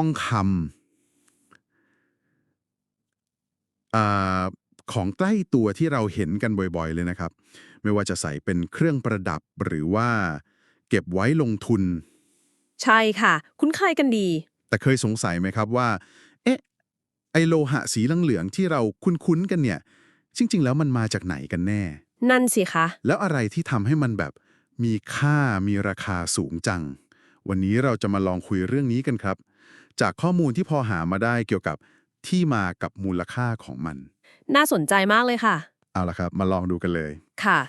องคำอ่าของใกล้ตัวที่เราเห็นกันบ่อยๆ เลยนะครับ ไม่ว่าจะใส่เป็นเครื่องประดับหรือว่า เก็บไว้ลงทุน ใช่ค่ะ คุ้นเคยกันดี แต่เคยสงสัยไหมครับว่า เอ๊ะ ไอโลหะสีเหลืองๆที่เราคุ้นๆกันเนี่ย จริง ๆ แล้วมันมาจากไหนกันแน่ นั่นสิคะ แล้วอะไรที่ทำให้มันแบบมีค่ามีราคาสูงจัง วันนี้เราจะมาลองคุยเรื่องนี้กันครับ จากข้อมูลที่พอหามาได้เกี่ยวกับที่มากับมูลค่าของมัน น่าสนใจมากเลยค่ะ เอาละครับ มาลองดูกันเลยค่ะ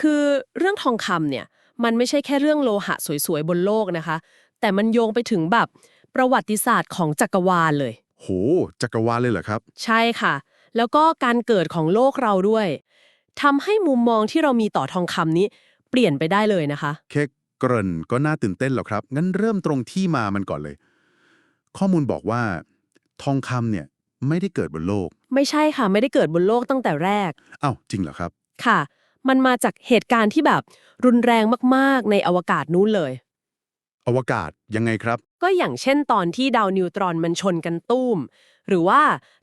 คือเรื่องทองคำเนี่ย มันไม่ใช่แค่เรื่องโลหะสวยๆ บนโลกนะคะ แต่มันโยงไปถึงแบบประวัติศาสตร์ของจักรวาลเลย โห จักรวาลเลยเหรอครับ ใช่ค่ะ แล้วก็การเกิดของโลกเราด้วยทำให้มุมมองที่เรามีต่อทองคำนี้ เปลี่ยนไปได้เลยนะคะ แค่เกริ่นก็น่าตื่นเต้นแล้วครับ งั้นเริ่มตรงที่มามันก่อนเลย ข้อมูลบอกว่า ทองคำเนี่ยไม่ได้เกิดบนโลกไม่ใช่ค่ะ ไม่ได้เกิดบนโลกตั้งแต่แรกอ้าวจริงเหรอครับ ค่ะ มันมาจากเหตุการณ์ที่แบบรุนแรงมากๆ ในอวกาศนู้นเลย อวกาศยังไงครับ ก็อย่างเช่นตอนที่ดาวนิวตรอนมันชนกันตุ้ม หรือว่า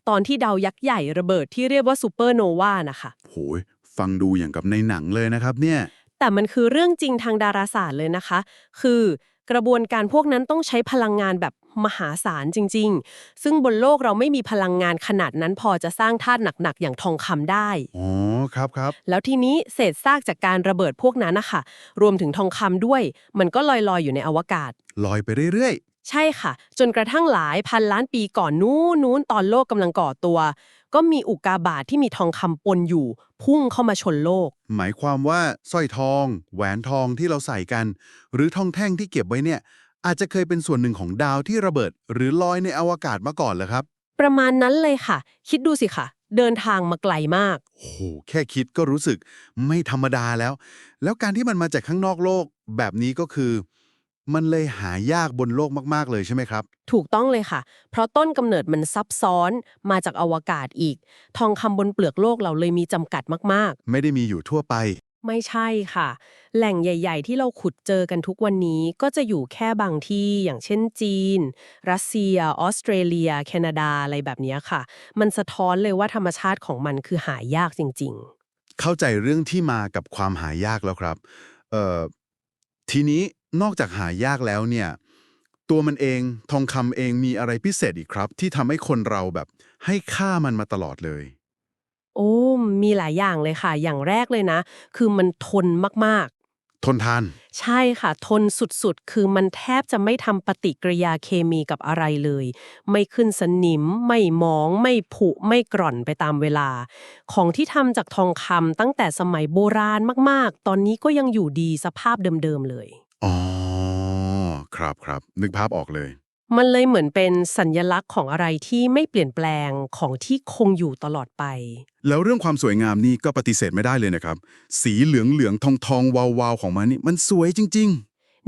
ตอนที่ดาวยักษ์ใหญ่ระเบิดที่เรียกว่าซูเปอร์โนวานะคะ โหย ฟังดูอย่างกับในหนังเลยนะครับเนี่ย แต่มันคือเรื่องจริงทางดาราศาสตร์เลยนะคะ คือ กระบวนการพวกนั้นต้องใช้พลังงานแบบมหาศาลจริง ๆ ซึ่งบนโลกเราไม่มีพลังงานขนาดนั้นพอจะสร้างธาตุหนักๆ อย่างทองคำได้ อ๋อ ครับครับ แล้วทีนี้เศษซากจากการระเบิดพวกนั้นนะคะรวมถึงทองคำด้วย มันก็ลอยๆ อยู่ในอวกาศ ลอยไปเรื่อยใช่ค่ะ จนกระทั่งหลายพันล้านปีก่อนนู้นนู้นตอนโลกกำลังก่อตัว ก็มีอุกกาบาตที่มีทองคำปนอยู่ พุ่งเข้ามาชนโลกๆหมายความว่าสร้อยทอง แหวนทองที่เราใส่กัน หรือทองแท่งที่เก็บไว้เนี่ย อาจจะเคยเป็นส่วนหนึ่งของดาวที่ระเบิด หรือลอยในอวกาศมาก่อนเหรอครับ ประมาณนั้นเลยค่ะ คิดดูสิค่ะ เดินทางมาไกลมาก โอ้โหแค่คิดก็รู้สึกไม่ธรรมดาแล้ว แล้วการที่มันมาจากข้างนอกโลกแบบนี้ก็คือ มันเลยหายากบนโลกมาก ๆ เลยใช่ไหมครับ ถูกต้องเลยค่ะ เพราะต้นกำเนิดมันซับซ้อนมาจากอวกาศอีก ทองคำบนเปลือกโลกเราเลยมีจำกัดมาก ไม่ได้มีอยู่ทั่วไป ๆ ไม่ใช่ค่ะ แหล่งใหญ่ ๆ ที่เราขุดเจอกันทุกวันนี้ก็จะอยู่แค่บางที่อย่างเช่นจีน รัสเซีย ออสเตรเลีย แคนาดาอะไรแบบเนี้ยค่ะ มันสะท้อนเลยว่าธรรมชาติของมันคือหายากจริง ๆ เข้าใจเรื่องที่มากับความหายากแล้วครับ เอ่อ ทีนี้ นอกจากหายากแล้วเนี่ย ตัวมันเองทองคำเองมีอะไรพิเศษอีกครับ ที่ทำให้คนเราแบบให้ค่ามันมาตลอดเลย โอ้มีหลายอย่างเลยค่ะ อย่างแรกเลยนะ คือมันทนมากทนทาน ๆ ใช่ค่ะ ทนสุดๆ คือมันแทบจะไม่ทำปฏิกิริยาเคมีกับอะไรเลย ไม่ขึ้นสนิม ไม่หมอง ไม่ผุ ไม่กร่อนไปตามเวลา ของที่ทำจากทองคำตั้งแต่สมัยโบราณมากๆ ตอนนี้ก็ยังอยู่ดีสภาพเดิมๆเลย อ๋อ ครับครับ นึกภาพออกเลย มันเลยเหมือนเป็นสัญญลักษณ์ของอะไรที่ไม่เปลี่ยนแปลงของที่คงอยู่ตลอดไป แล้วเรื่องความสวยงามนี่ก็ปฏิเสธไม่ได้เลยนะครับ สีเหลืองเหลืองทองทองวาววาวๆของมันนี่มันสวยจริง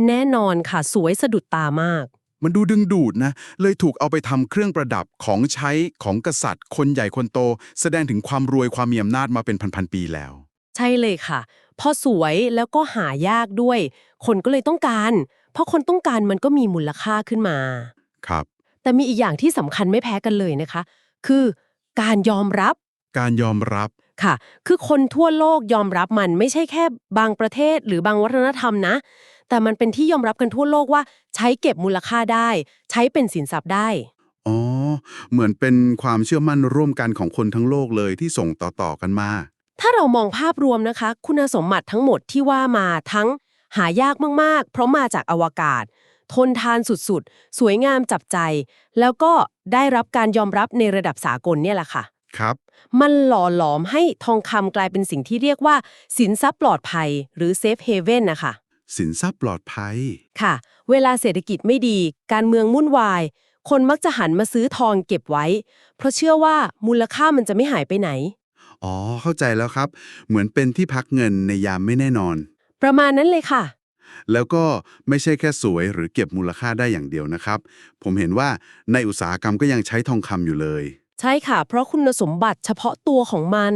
แน่นอนค่ะสวยสะดุดตามากๆมันดูดึงดูดนะ เลยถูกเอาไปทำเครื่องประดับของใช้ของกษัตริย์ คนใหญ่คนโต แสดงถึงความรวยความมีอำนาจมาเป็นพันๆปีแล้ว ใช่เลยค่ะ พอสวยแล้วก็หายากด้วย คนก็เลยต้องการ เพราะคนต้องการมันก็มีมูลค่าขึ้นมา ครับ แต่มีอีกอย่างที่สำคัญไม่แพ้กันเลยนะคะ คือการยอมรับ การยอมรับ ค่ะ คือคนทั่วโลกยอมรับมันไม่ใช่แค่บางประเทศหรือบางวัฒนธรรมนะ แต่มันเป็นที่ยอมรับกันทั่วโลกว่า ใช้เก็บมูลค่าได้ ใช้เป็นสินทรัพย์ได้ อ๋อ เหมือนเป็นความเชื่อมั่นร่วมกันของคนทั้งโลกเลยที่ส่งต่อๆกันมา ถ้าเรามองภาพรวมนะคะ คุณสมบัติทั้งหมดที่ว่ามาทั้งหายากมากๆ เพราะมาจากอวกาศ ทนทานสุดๆ สวยงามจับใจ แล้วก็ได้รับการยอมรับในระดับสากลเนี่ยแหละค่ะ ครับ มันหล่อหลอมให้ทองคำกลายเป็นสิ่งที่เรียกว่า สินทรัพย์ปลอดภัย หรือเซฟเฮเว่นนะคะสินทรัพย์ปลอดภัย ค่ะ เวลาเศรษฐกิจไม่ดี การเมืองวุ่นวาย คนมักจะหันมาซื้อทองเก็บไว้ เพราะเชื่อว่ามูลค่ามันจะไม่หายไปไหน อ๋อ เข้าใจแล้วครับ เหมือนเป็นที่พักเงินในยามไม่แน่นอน ประมาณนั้นเลยค่ะ แล้วก็ไม่ใช่แค่สวยหรือเก็บมูลค่าได้อย่างเดียวนะครับ ผมเห็นว่าในอุตสาหกรรมก็ยังใช้ทองคำอยู่เลย ใช่ค่ะ เพราะคุณสมบัติเฉพาะตัวของมัน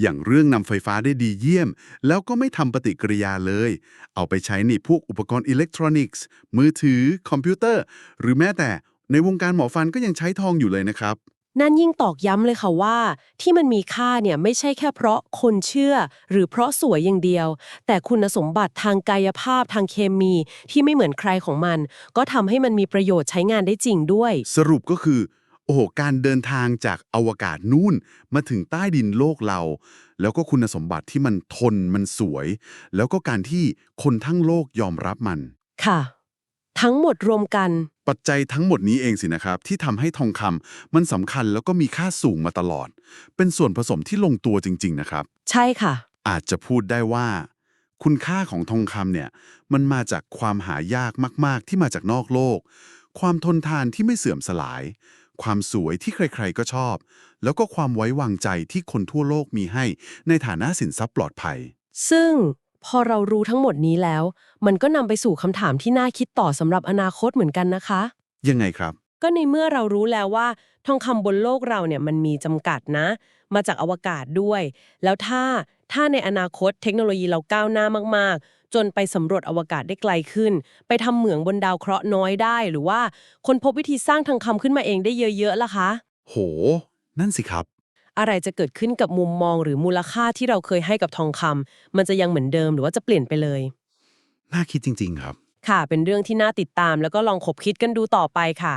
อย่างเรื่องนำไฟฟ้าได้ดีเยี่ยม แล้วก็ไม่ทำปฏิกิริยาเลย เอาไปใช้ในพวกอุปกรณ์อิเล็กทรอนิกส์ มือถือ คอมพิวเตอร์ หรือแม้แต่ในวงการหมอฟันก็ยังใช้ทองอยู่เลยนะครับ นั่นยิ่งตอกย้ำเลยค่ะว่า ที่มันมีค่าเนี่ยไม่ใช่แค่เพราะคนเชื่อ หรือเพราะสวยอย่างเดียว แต่คุณสมบัติทางกายภาพทางเคมีที่ไม่เหมือนใครของมัน ก็ทำให้มันมีประโยชน์ใช้งานได้จริงด้วย สรุปก็คือ โอ้โห การเดินทางจากอวกาศนู่นมาถึงใต้ดินโลกเรา แล้วก็คุณสมบัติที่มันทนมันสวย แล้วก็การที่คนทั้งโลกยอมรับมัน ค่ะ ทั้งหมดรวมกัน ปัจจัยทั้งหมดนี้เองสินะครับ ที่ทำให้ทองคำมันสำคัญแล้วก็มีค่าสูงมาตลอด เป็นส่วนผสมที่ลงตัวจริง ๆ นะครับ ใช่ค่ะ อาจจะพูดได้ว่า คุณค่าของทองคำเนี่ย มันมาจากความหายากมาก ๆ ที่มาจากนอกโลก ความทนทานที่ไม่เสื่อมสลาย ความสวยที่ใคร ๆ ก็ชอบ แล้วก็ความไว้วางใจที่คนทั่วโลกมีให้ในฐานะสินทรัพย์ปลอดภัย ซึ่ง พอเรารู้ทั้งหมดนี้แล้ว มันก็นำไปสู่คำถามที่น่าคิดต่อสำหรับอนาคตเหมือนกันนะคะ ยังไงครับ ก็ในเมื่อเรารู้แล้วว่า ทองคำบนโลกเราเนี่ยมันมีจำกัดนะ มาจากอวกาศด้วย แล้วถ้าถ้าในอนาคตเทคโนโลยีเราก้าวหน้ามาก ๆ จนไปสำรวจอวกาศได้ไกลขึ้น ไปทำเหมืองบนดาวเคราะห์น้อยได้ หรือว่าคนพบวิธีสร้างทองคำขึ้นมาเองได้เยอะๆล่ะคะ โห นั่นสิครับ อะไรจะเกิดขึ้นกับมุมมองหรือมูลค่าที่เราเคยให้กับทองคำมันจะยังเหมือนเดิมหรือว่าจะเปลี่ยนไปเลย น่าคิดจริง ๆ ครับ ค่ะ เป็นเรื่องที่น่าติดตามแล้วก็ลองคบคิดกันดูต่อไปค่ะ